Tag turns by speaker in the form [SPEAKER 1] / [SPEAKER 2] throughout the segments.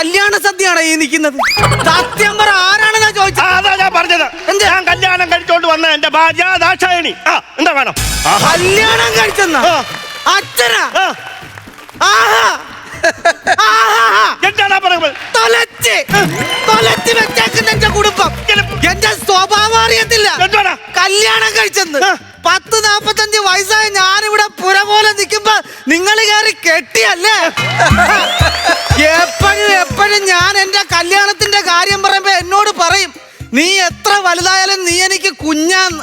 [SPEAKER 1] കല്യാണ സദ്യയാണ് ഈ നിൽക്കുന്നത്? സത്യം പറ ആരാണ് ഞാൻ ചോദിച്ചത്
[SPEAKER 2] അതാ ഞാൻ പറഞ്ഞത്.
[SPEAKER 1] എന്താ?
[SPEAKER 2] ഞാൻ കല്യാണം കഴിച്ചോണ്ട് വന്ന എന്റെ ഭാര്യ ദാക്ഷായണി. ആ എന്താ വേണം? ആഹാ.
[SPEAKER 1] കല്യാണം കഴിച്ചെന്ന?
[SPEAKER 2] ആ.
[SPEAKER 1] അച്ഛനാ?
[SPEAKER 2] ആ,
[SPEAKER 1] ആഹാ. ആഹാ.
[SPEAKER 2] എന്താടാ പറയുന്നത്?
[SPEAKER 1] തൊലച്ച്. തൊലച്ച് വെച്ചേക്കുന്ന എന്റെ കുടുംബം. എന്റെ സ്വഭാവം അറിയത്തില്ല.
[SPEAKER 2] എന്തുവാടാ?
[SPEAKER 1] കല്യാണം കഴിച്ചെന്ന്.
[SPEAKER 2] ആ.
[SPEAKER 1] പത്ത് നാപ്പത്തഞ്ച് വയസ്സായ ഞാനിവിടെ പുര പോലെ നിൽക്കുമ്പോ നിങ്ങൾ കയറി കെട്ടിയല്ലേ? നീ എത്ര വലുതായാലും നീ എനിക്ക് കുഞ്ഞാന്ന്.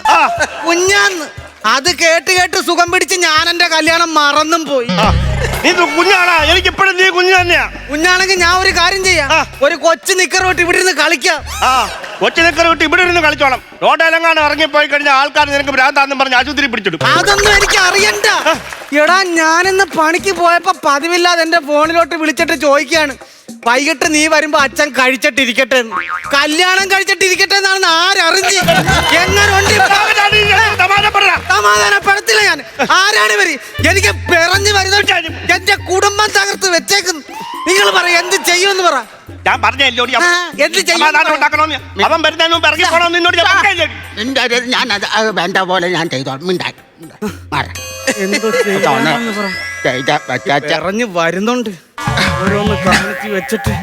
[SPEAKER 1] കുഞ്ഞാന്ന്. അത് കേട്ട് കേട്ട് സുഖം പിടിച്ച് ഞാൻ എന്റെ കല്യാണം മറന്നും പോയി.
[SPEAKER 2] നീ കുഞ്ഞാണാ. എനിക്ക് ഇപ്പോഴും നീ കുഞ്ഞു തന്നെയാ.
[SPEAKER 1] കുഞ്ഞാണെങ്കിൽ ഞാൻ ഒരു കാര്യം ചെയ്യാം. ഒരു കൊച്ചു നിക്കർ വിട്ട് ഇവിടെ ഇരുന്ന് കളിക്കാം.
[SPEAKER 2] ആ. കൊച്ചു നിക്കർ വിട്ട് ഇവിടെ ഇരുന്ന് കളിച്ചോണം. ഇറങ്ങി ഇറങ്ങിപ്പോയി കഴിഞ്ഞാൽ ആൾക്കാർ നിനക്ക് ഭ്രാന്താന്നും പറഞ്ഞ് ആശുപത്രി പിടിച്ചിടും.
[SPEAKER 1] അതൊന്നും എനിക്ക് അറിയണ്ട. എടാ ഞാനിന്ന് പണിക്ക് പോയപ്പോ പതിവില്ലാതെ എന്റെ ഫോണിലോട്ട് വിളിച്ചിട്ട് ചോദിക്കാണ്. വൈകിട്ട് നീ വരുമ്പോ അച്ഛൻ കഴിച്ചിട്ടിരിക്കട്ടെ. കല്യാണം കഴിച്ചിട്ടിരിക്കട്ടെ എന്നാണ് ആരറിഞ്ഞ്? സമാധാനപ്പെടുത്തില്ല ഞാൻ. ആരാണ് ഇവർ? എനിക്ക് പിറഞ്ഞു വരുന്ന എന്റെ കുടുംബം തകർത്ത് വെച്ചേക്കുന്നു. നിങ്ങൾ പറ എന്ത് ചെയ്യുമെന്ന് പറ.
[SPEAKER 2] ഞാൻ
[SPEAKER 1] എന്ത് ചെയ്യും?
[SPEAKER 2] അവൻ വരുന്നതിന് മുമ്പ് ഇറങ്ങി പോണോന്ന് നിന്നോട് ഞാൻ?
[SPEAKER 3] ഞാൻ അത് വേണ്ട പോലെ ഞാൻ ചെയ്തോളാം മിണ്ടാൻ മാറാം.
[SPEAKER 1] എന്തോ
[SPEAKER 3] ഇതാണ്
[SPEAKER 1] ചെയ്യാമെന്ന് പറ. ഇറങ്ങി വരുന്നുണ്ട്. ഓരോന്ന് കാണിച്ച് വെച്ചിട്ട്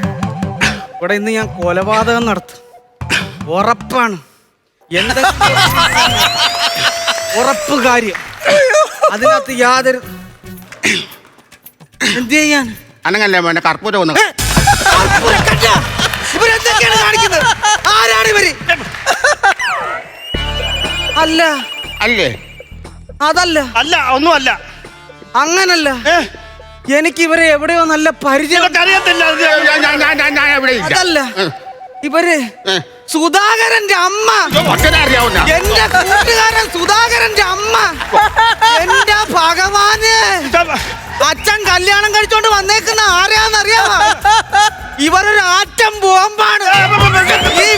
[SPEAKER 1] ഇവിടെ ഇന്ന് ഞാൻ കൊലപാതകം നടത്തും. ഉറപ്പാണ്. എന്തെങ്കിലും ഉറപ്പ് കാര്യം. അതിനകത്ത് യാതൊരു എന്ത് ചെയ്യാൻ?
[SPEAKER 3] അനങ്ങല്ലേ മോനെ കർപ്പൂരം ഒന്ന്.
[SPEAKER 1] ഏ? കർപ്പൂരം കണ്ട? ഇവരെന്തൊക്കെയാണ് കാണിക്കുന്നത്? ആരാണ് ഇവർ? അല്ല.
[SPEAKER 3] അല്ലേ?
[SPEAKER 1] അതല്ല.
[SPEAKER 2] അല്ല ഒന്നുമല്ല.
[SPEAKER 1] അങ്ങനല്ല. എനിക്ക് ഇവരെ എവിടെയോ നല്ല പരിചയം
[SPEAKER 2] അറിയത്തില്ല
[SPEAKER 1] അതല്ല
[SPEAKER 3] ഇവർ.
[SPEAKER 1] സുധാകരന്റെ അമ്മ. എന്റെ കൂട്ടുകാരൻ സുധാകരന്റെ അമ്മ. എന്റെ ഭഗവാന്. അച്ഛൻ കല്യാണം കഴിച്ചോണ്ട് വന്നേക്കുന്ന ആരാന്നറിയാമോ ഇവരൊരു ആറ്റം ബോംബാണ്. ഈ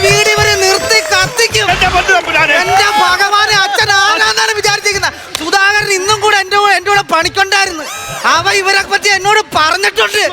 [SPEAKER 1] പണിക്കൊണ്ടായിരുന്നു. അവ ഇവരെ പറ്റി എന്നോട് പറഞ്ഞിട്ടുണ്ട്.